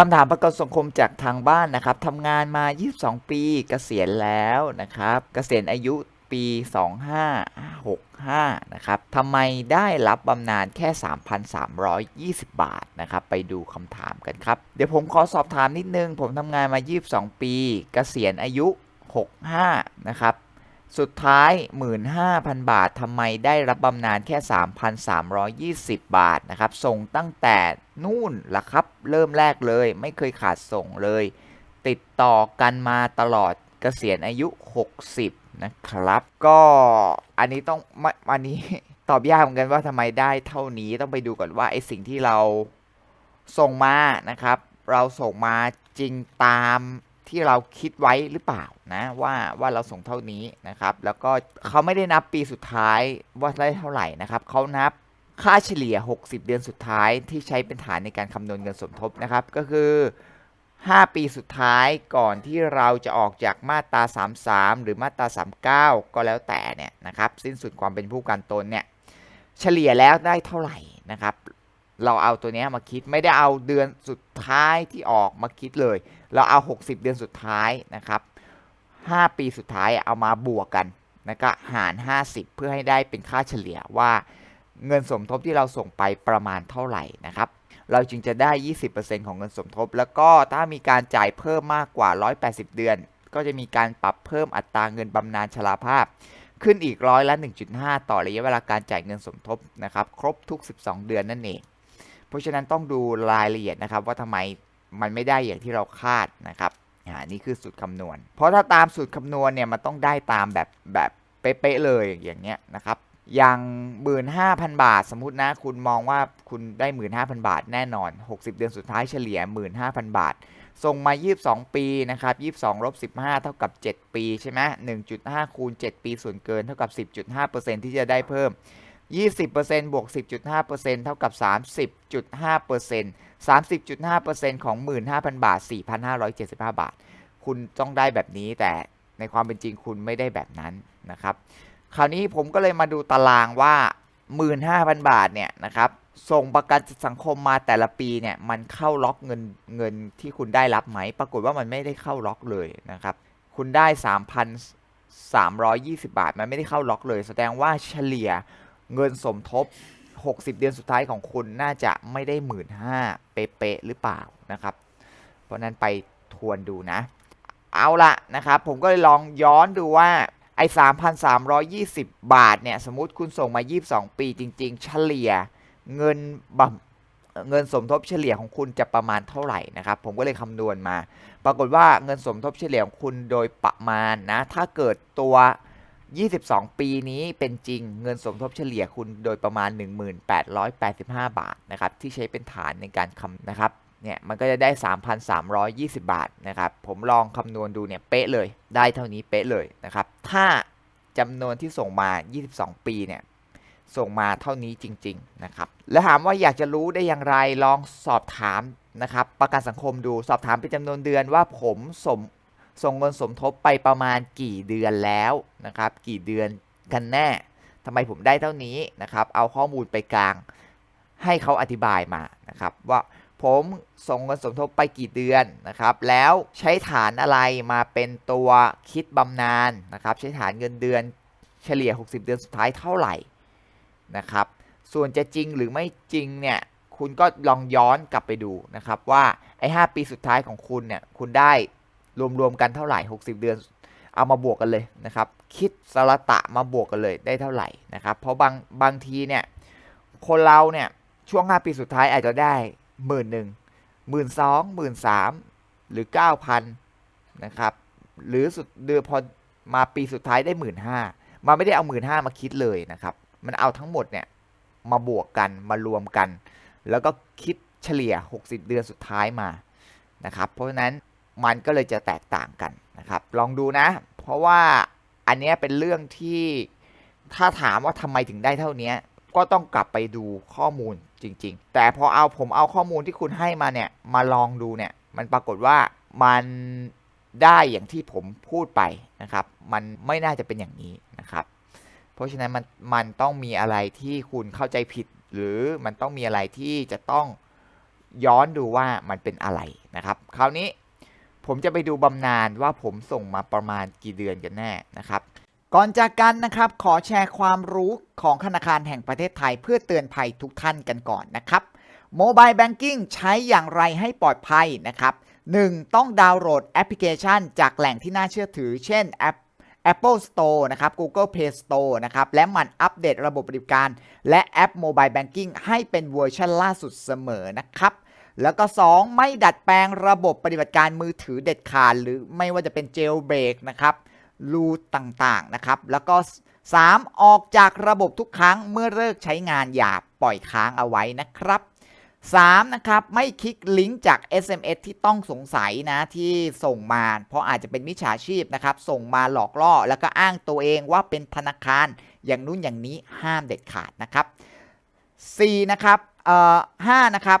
คำถามประกันสังคมจากทางบ้านนะครับทำงานมา 22 ปีเกษียณแล้วนะครับเกษียณอายุปี 2565 นะครับทำไมได้รับบำนาญแค่ 3,320 บาท นะครับ ไปดูคำถามกันครับ เดี๋ยวผมขอสอบถามนิดนึง ผมทำงานมา 22 ปีเกษียณอายุ 65 นะครับ สุดท้าย 15,000 บาททำไมได้รับบำนาญแค่ 3,320 บาทนะครับ ส่งตั้งแต่นู่นละครับ เริ่มแรกเลย ไม่เคยขาดส่งเลย ติดต่อกันมาตลอดเกษียณอายุ 60 นะครับ ก็อันนี้ต้องม่อันนี้ตอบยากเหมือนกันว่าทำไมได้เท่านี้ต้องไปดูก่อนว่าไอสิ่งที่เราส่งมานะครับ เราส่งมาจริงตาม ที่เราคิดไว้หรือเปล่านะว่าว่าเราส่งเท่านี้นะครับ แล้วก็เขาไม่ได้นับปีสุดท้ายว่าได้เท่าไหร่นะครับเขานับค่าเฉลี่ย 60 เดือนสุดท้ายที่ใช้เป็นฐานในการคำนวณเงินสมทบนะครับ ก็คือ 5 ปีสุดท้ายก่อนที่เราจะออกจากมาตรา 33 หรือมาตรา 39 ก็แล้วแต่เนี่ยนะครับ สิ้นสุดความเป็นผู้กันตนเนี่ยเฉลี่ยแล้วได้เท่าไหร่นะครับ เราเอาตัวนี้มาคิดไม่ได้เอาเดือนสุดท้ายที่ออกมาคิดเลย เราเอา 60 เดือนสุดท้ายนะครับ 5 ปีสุดท้ายเอามาบวกกันแล้วก็หาร 50 เพื่อให้ได้เป็นค่าเฉลี่ยว่าเงินสมทบที่เราส่งไปประมาณเท่าไหร่นะครับ เราจึงจะได้ 20%ของเงินสมทบ แล้วก็ถ้ามีการจ่ายเพิ่มมากกว่า 180 เดือน ก็จะมีการปรับเพิ่มอัตราเงินบำนาญชราภาพ ขึ้นอีกร้อยละ 1.5 ต่อระยะเวลาการจ่ายเงินสมทบนะครับ ครบทุก 12 เดือนนั่นเอง เพราะฉะนั้นต้องดูรายละเอียดนะครับ ว่าทำไมมันไม่ได้อย่างที่เราคาดนะครับอ่านี่คือสูตรคำนวณ เพราะถ้าตามสูตรคำนวณเนี่ยมันต้องได้ตามแบบแบบเป๊ะๆเลยอย่างเงี้ยนะครับอย่าง15,000บาท สมมตินะคุณมองว่าคุณได้15,000บาทแน่นอน 60 เดือนสุดท้ายเฉลี่ย15,000บาท ส่งมา 22 ปีนะครับ22ลบ15 เท่ากับ 7 ปีใช่ไหม1.5 คูณ 7 ปีส่วนเกินเท่ากับ 10.5%ที่จะได้เพิ่ม 20%บวก 10.5%เท่ากับ 30.5% 30.5%ของ 15,000 บาท 4,575 บาท คุณต้องได้แบบนี้แต่ในความเป็นจริงคุณไม่ได้แบบนั้นนะครับ คราวนี้ผมก็เลยมาดูตารางว่า 15,000 บาทเนี่ยนะครับส่งประกันสังคมมาแต่ละปีเนี่ยมันเข้าล็อกเงินเงินที่คุณได้รับไหม ปรากฏว่ามันไม่ได้เข้าล็อกเลยนะครับ คุณได้ 3,320 บาท มันไม่ได้เข้าล็อกเลย แสดงว่าเฉลี่ย เงินสมทบ 60 เดือนสุดท้ายของคุณน่าจะไม่ได้15,000เป๊ะๆหรือเปล่านะครับ เพราะนั้นไปทวนดูนะ เอาละนะครับ ผมก็เลยลองย้อนดูว่าไอ้3,320 บาทเนี่ย สมมติคุณส่งมา 22 ปีจริง ๆ เฉลี่ยเงินบำเงินสมทบเฉลี่ยของคุณจะประมาณเท่าไหร่นะครับ ผมก็เลยคำนวณมา ปรากฏว่าเงินสมทบเฉลี่ยของคุณโดยประมาณนะ ถ้าเกิดตัว 22 ปีนี้เป็นจริงเงินสมทบเฉลี่ยคุณโดยประมาณ 1885 บาทนะครับที่ใช้เป็นฐานในการคำนะครับเนี่ยมันก็จะได้ 3,320 บาทนะครับผมลองคำนวณดูเนี่ยเป๊ะเลยได้เท่านี้เป๊ะเลยนะครับถ้าจำนวนที่ส่งมา 22 ปีเนี่ยส่งมาเท่านี้จริง ๆ นะครับ แล้วถามว่าอยากจะรู้ได้อย่างไรลองสอบถามนะครับ ประกันสังคมดูสอบถามเป็นจำนวนเดือนว่าผมสม ส่งเงินสมทบไปประมาณกี่เดือนแล้วนะครับ กี่เดือนกันแน่ทำไมผมได้เท่านี้นะครับ เอาข้อมูลไปกลาง ให้เขาอธิบายมานะครับ ว่าผมส่งเงินสมทบไปกี่เดือนนะครับ แล้วใช้ฐานอะไรมาเป็นตัวคิดบำนาญนะครับ ใช้ฐานเงินเดือนเฉลี่ย 60 เดือนสุดท้ายเท่าไหร่นะครับ ส่วนจะจริงหรือไม่จริงเนี่ยคุณก็ลองย้อนกลับไปดูนะครับว่าไอ้5ปีสุดท้ายของคุณเนี่ยคุณได้ รวมๆกันเท่าไหร่ 60 เดือน เอามาบวกกันเลยนะครับ คิดสรตะมาบวกกันเลยได้เท่าไหร่นะครับ เพราะบางบางทีเนี่ยคนเราเนี่ยช่วง 5 ปีสุดท้ายอาจจะได้หมื่นหนึ่งหมื่นสองหมื่นสามหรือ 9,000นะครับ หรือสุดเดือนพอมาปีสุดท้ายได้หมื่นห้ามันไม่ได้เอาหมื่นห้ามาคิดเลยนะครับ มันเอาทั้งหมดเนี่ยมาบวกกันมารวมกัน แล้วก็คิดเฉลี่ย 60 เดือนสุดท้ายมานะครับ เพราะฉะนั้น มันก็เลยจะแตกต่างกันนะครับ ลองดูนะ เพราะว่าอันนี้เป็นเรื่องที่ถ้าถามว่าทำไมถึงได้เท่านี้ก็ต้องกลับไปดูข้อมูลจริง ๆ แต่พอเอาผมเอาข้อมูลที่คุณให้มาเนี่ยมาลองดูเนี่ยมันปรากฏว่ามันได้อย่างที่ผมพูดไปนะครับ มันไม่น่าจะเป็นอย่างนี้นะครับ เพราะฉะนั้นมันมันต้องมีอะไรที่คุณเข้าใจผิด หรือมันต้องมีอะไรที่จะต้องย้อนดูว่ามันเป็นอะไรนะครับ คราวนี้ ผมจะไปดูบำนาญว่าผมส่งมาประมาณกี่เดือนกันแน่นะครับ ก่อนจากกันนะครับขอแชร์ความรู้ของธนาคารแห่งประเทศไทยเพื่อเตือนภัยทุกท่านกันก่อนนะครับโมบายแบงกิ้งใช้อย่างไรให้ปลอดภัยนะครับ 1. ต้องดาวน์โหลดแอปพลิเคชัน จากแหล่งที่น่าเชื่อถือ เช่นแอป Apple Store นะครับ Google Play Store นะครับ และมันอัปเดตระบบบัติการ และแอป Mobile Banking ให้เป็นเวอร์ชันล่าสุดเสมอนะครับ แล้วก็ 2. ไม่ดัดแปลงระบบปฏิบัติการมือถือเด็ดขาดหรือไม่ว่าจะเป็น jailbreak นะครับรูต่างๆนะครับแล้วก็ 3. ออกจากระบบทุกครั้งเมื่อเลิกใช้งานอย่าปล่อยค้างเอาไว้นะครับ 3. นะครับไม่คลิกลิงก์จาก SMS ที่ต้องสงสัยนะที่ส่งมา เพราะอาจจะเป็นมิจฉาชีพนะครับ ส่งมาหลอกล่อ แล้วก็อ้างตัวเองว่าเป็นธนาคารอย่างนู้นอย่างนี้ห้ามเด็ดขาดนะครับ 4. นะครับเอ่อ5นะครับ